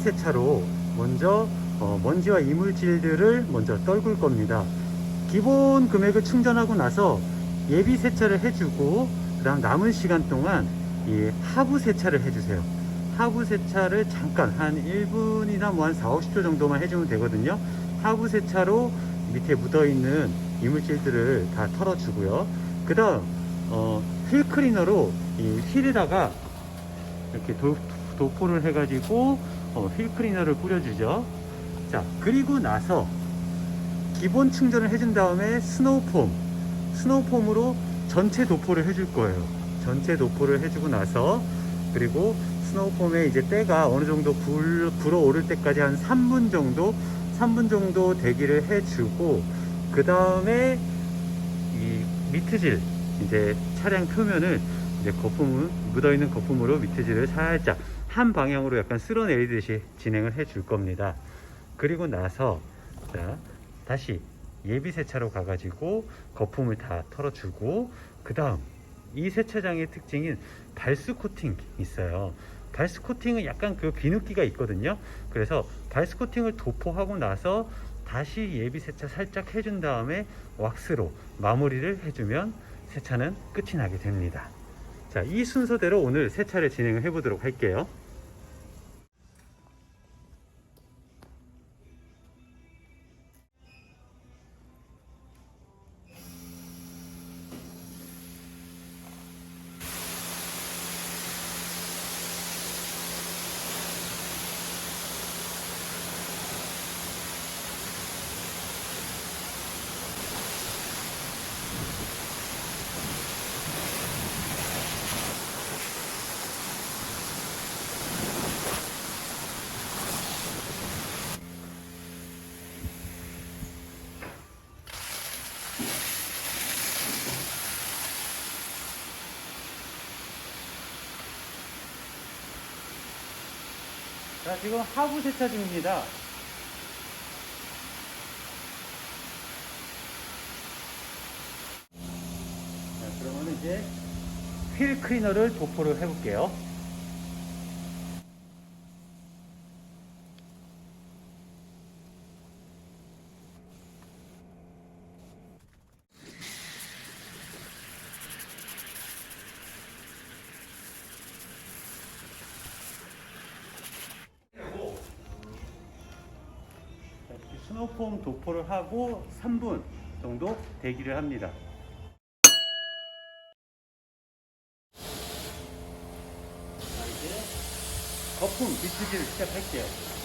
세차로 먼저 어, 먼지와 이물질들을 먼저 떨굴 겁니다. 기본 금액을 충전하고 나서 예비 세차를 해주고 그다음 남은 시간 동안 이 하부 세차를 해주세요. 하부 세차를 잠깐 한 1분이나 뭐 한 4, 50초 정도만 해주면 되거든요. 하부 세차로 밑에 묻어 있는 이물질들을 다 털어주고요. 그 다음 어, 휠 클리너로 이 휠에다가 이렇게 도, 도포를 해가지고 어, 휠 클리너를 뿌려주죠. 자 그리고 나서 기본 충전을 해준 다음에 스노우폼 스노우폼으로 전체 도포를 해줄 거예요. 전체 도포를 해주고 나서 그리고 스노우폼에 이제 때가 어느 정도 불, 불어오를 때까지 한 3분 정도 3분 정도 대기를 해주고 그 다음에 이 미트질 이제 차량 표면을 이제 거품을 묻어있는 거품으로 미트질을 살짝 한 방향으로 약간 쓸어내리듯이 진행을 해 줄 겁니다. 그리고 나서 자 다시 예비 세차로 가가지고 거품을 다 털어주고 그 다음 이 세차장의 특징인 발수 코팅 있어요. 발수 코팅은 약간 그 비누기가 있거든요. 그래서 발수 코팅을 도포하고 나서 다시 예비 세차 살짝 해준 다음에 왁스로 마무리를 해주면 세차는 끝이 나게 됩니다. 자, 이 순서대로 오늘 세차를 진행을 해보도록 할게요. 자, 지금 하부 세차 중입니다. 자, 그러면 이제 휠 클리너를 도포를 해볼게요. 스노우폼 도포를 하고 3분 정도 대기를 합니다. 자, 이제 거품 비트기를 시작할게요.